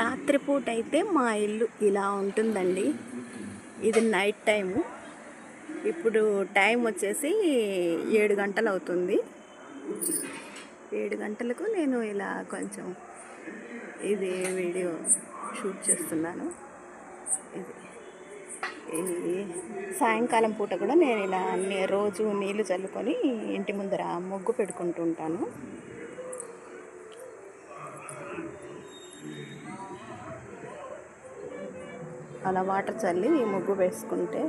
రాత్రిపూట అయితే మా ఇల్లు ఇలా ఉంటుందండి. ఇది నైట్ టైము. ఇప్పుడు టైం వచ్చేసి ఏడు గంటలు అవుతుంది ఏడు గంటలకు నేను ఇలా కొంచెం ఇది వీడియో షూట్ చేస్తున్నాను. ఇది సాయంకాలం పూట కూడా నేను ఇలా రోజు నీళ్ళు చల్లుకొని ఇంటి ముందర ముగ్గు పెట్టుకుంటూ ఉంటాను. అలా వాటర్ చల్లి ముగ్గు వేసుకుంటే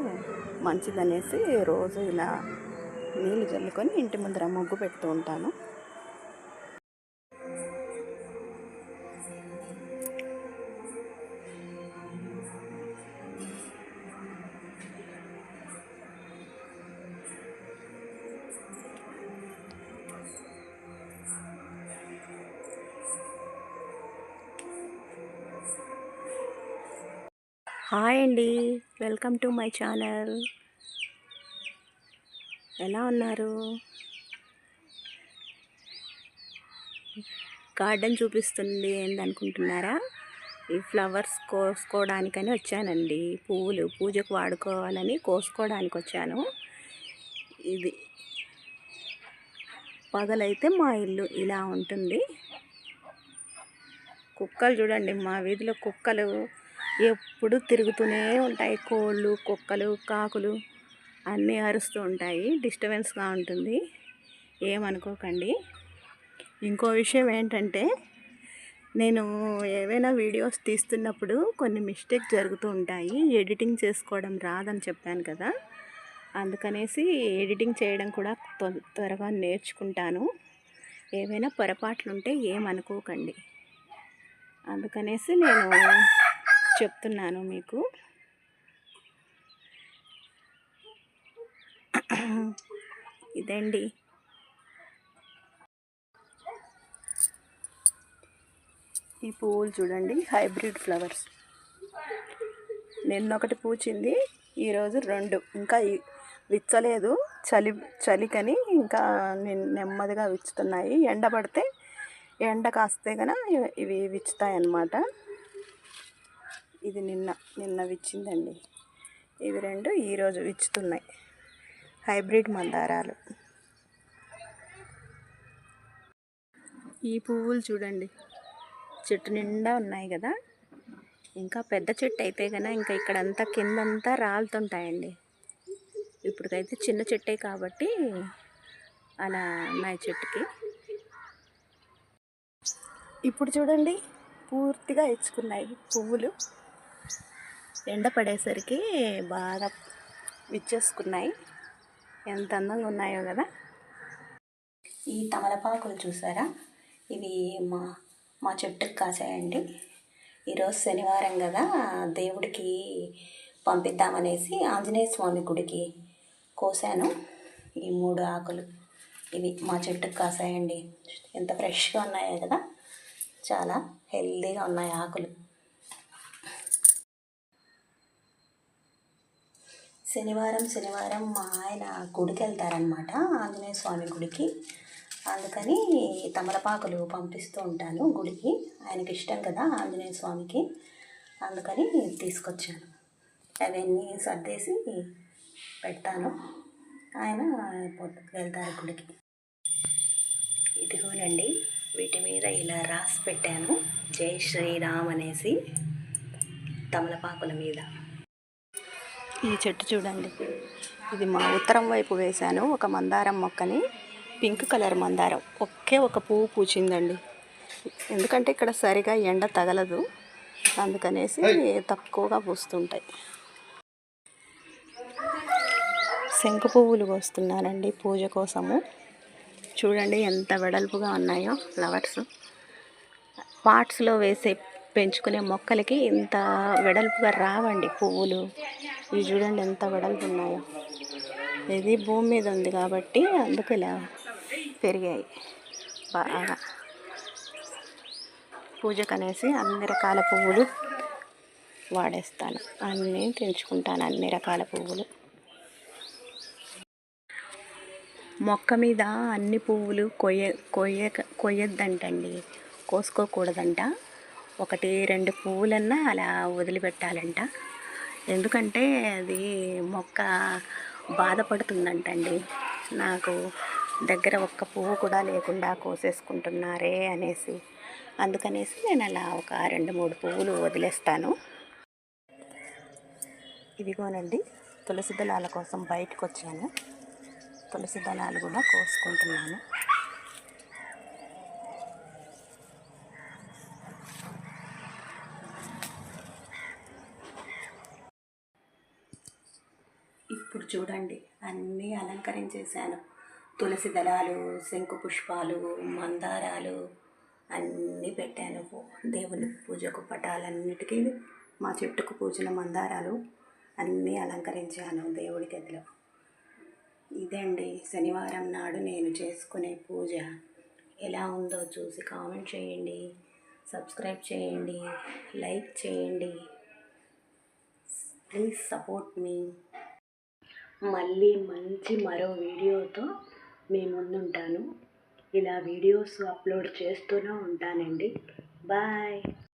మంచిదనేసి రోజు ఇలా నీళ్ళు చల్లుకొని ఇంటి ముందర ముగ్గు పెడుతూ ఉంటాను. హాయ్ అండి. Welcome to my channel. ఎలా ఉన్నారు? గార్డెన్ చూపిస్తుంది ఏందనుకుంటున్నారా ఈ ఫ్లవర్స్ కోసుకోవడానికని వచ్చానండి. పువ్వులు పూజకు వాడుకోవాలని కోసుకోవడానికి వచ్చాను. ఇది పగలైతే మా ఇల్లు ఇలా ఉంటుంది. కుక్కలు చూడండి మా వీధిలో కుక్కలు ఎప్పుడు తిరుగుతూనే ఉంటాయి. కోళ్ళు కుక్కలు కాకులు అన్నీ అరుస్తూ ఉంటాయి. డిస్టర్బెన్స్గా ఉంటుంది. ఏమనుకోకండి. ఇంకో విషయం ఏంటంటే నేను ఏవైనా వీడియోస్ తీస్తున్నప్పుడు కొన్ని మిస్టేక్ జరుగుతూ ఉంటాయి. ఎడిటింగ్ చేసుకోవడం రాదని చెప్పాను కదా. అందుకనేసి ఎడిటింగ్ చేయడం కూడా త్వరగా నేర్చుకుంటాను. ఏవైనా పొరపాట్లు ఉంటే ఏమనుకోకండి. అందుకనేసి నేను చెప్తున్నాను మీకు. ఇదండి. ఈ పువ్వులు చూడండి హైబ్రిడ్ ఫ్లవర్స్. నిన్న ఒకటి పూచింది ఈరోజు రెండు. ఇంకా విచ్చలేదు చలి చలికని ఇంకా నెమ్మదిగా విచ్చుతున్నాయి. ఎండ పడితే ఎండ కాస్తే కన ఇవి విచ్చుతాయి అన్నమాట ఇది నిన్న నిన్న విచ్చిందండి. ఇవి రెండు ఈరోజు విచ్చుతున్నాయి. హైబ్రిడ్ మందారాలు. ఈ పువ్వులు చూడండి. చెట్టు నిండా ఉన్నాయి కదా? ఇంకా పెద్ద చెట్టు అయితే కనుక ఇంకా ఇక్కడంతా కిందంతా రాలుతుంటాయండి. ఇప్పటికైతే చిన్న చెట్టే కాబట్టి అలా ఉన్నాయి చెట్టుకి. ఇప్పుడు చూడండి పూర్తిగా ఇచ్చుకున్నాయి పువ్వులు. ఎండ పడేసరికి బాగా విచ్చేసుకున్నాయి. ఎంత అందంగా ఉన్నాయో కదా. ఈ తమలపాకులు చూసారా? ఇవి మా మా చెట్టుకు కాసాయండి. ఈరోజు శనివారం కదా. దేవుడికి పంపిద్దామనేసి ఆంజనేయ స్వామి గుడికి కోసాను. ఈ మూడు ఆకులు ఇవి మా చెట్టుకు కాసాయండి. ఎంత ఫ్రెష్గా ఉన్నాయో కదా. చాలా హెల్దీగా ఉన్నాయి ఆకులు. శనివారం శనివారం మా ఆయన గుడికి వెళ్తారనమాట ఆంజనేయ స్వామి గుడికి. అందుకని తమలపాకులు పంపిస్తూ ఉంటాను గుడికి. ఆయనకి ఇష్టం కదా ఆంజనేయ స్వామికి. అందుకని తీసుకొచ్చాను. అవన్నీ సర్దేసి పెడతాను. ఆయన వెళ్తారు గుడికి. ఇదిగోనండి వీటి మీద ఇలా రాసి పెట్టాను. జై శ్రీరామ్ అనేసి తమలపాకుల మీద. ఈ చెట్టు చూడండి. ఇది మా ఉత్తరం వైపు వేశాను. ఒక మందారం మొక్కని పింక్ కలర్ మందారం. ఒకే ఒక పువ్వు పూచిందండి. ఎందుకంటే ఇక్కడ సరిగా ఎండ తగలదు. అందుకనేసి తక్కువగా పూస్తుంటాయి. శంకు పువ్వులు కోస్తున్నానండి పూజ కోసము. చూడండి ఎంత వెడల్పుగా ఉన్నాయో ఫ్లవర్స్. పాట్స్లో వేసే పెంచుకునే మొక్కలకి ఇంత వెడల్పుగా రావండి పువ్వులు. ఇవి చూడండి ఎంత వెడల్పు ఉన్నాయో. ఇది భూమి మీద ఉంది కాబట్టి అందుకు ఇలా పెరిగాయి బాగా. పూజకనేసి అన్ని రకాల పువ్వులు వాడేస్తాను. అన్నీ తెంచుకుంటాను అన్ని రకాల పువ్వులు. మొక్క మీద అన్ని పువ్వులు కొయ్య కొయ్య కొయ్యొద్దంటండి. కోసుకోకూడదంట. ఒకటి రెండు పువ్వులన్నా అలా వదిలిపెట్టాలంట. ఎందుకంటే అది మొక్క బాధపడుతుందంటండి. నాకు దగ్గర ఒక్క పువ్వు కూడా లేకుండా కోసేసుకుంటున్నారే అనేసి. అందుకనేసి నేను అలా ఒక రెండు మూడు పువ్వులు వదిలేస్తాను. ఇదిగోనండి తులసి దళాల కోసం బయటకు వచ్చాను తులసి దళాలు కూడా కోసుకుంటున్నాను. ఇప్పుడు చూడండి అన్నీ అలంకరించేశాను. తులసి దళాలు శంకు పుష్పాలు మందారాలు అన్నీ పెట్టాను. దేవుని పూజకు పటాలన్నిటికీ మా చెట్టుకు పూచిన మందారాలు అన్నీ అలంకరించాను దేవుడి గదిలో. ఇదండి శనివారం నాడు నేను చేసుకునే పూజ. ఎలా ఉందో చూసి కామెంట్ చేయండి సబ్స్క్రైబ్ చేయండి లైక్ చేయండి. ప్లీజ్ సపోర్ట్ మీ. మళ్ళీ మంచి మరో వీడియోతో మీ ముందుంటాను. ఇలా వీడియోస్ అప్లోడ్ చేస్తూనే ఉంటానండి. బాయ్.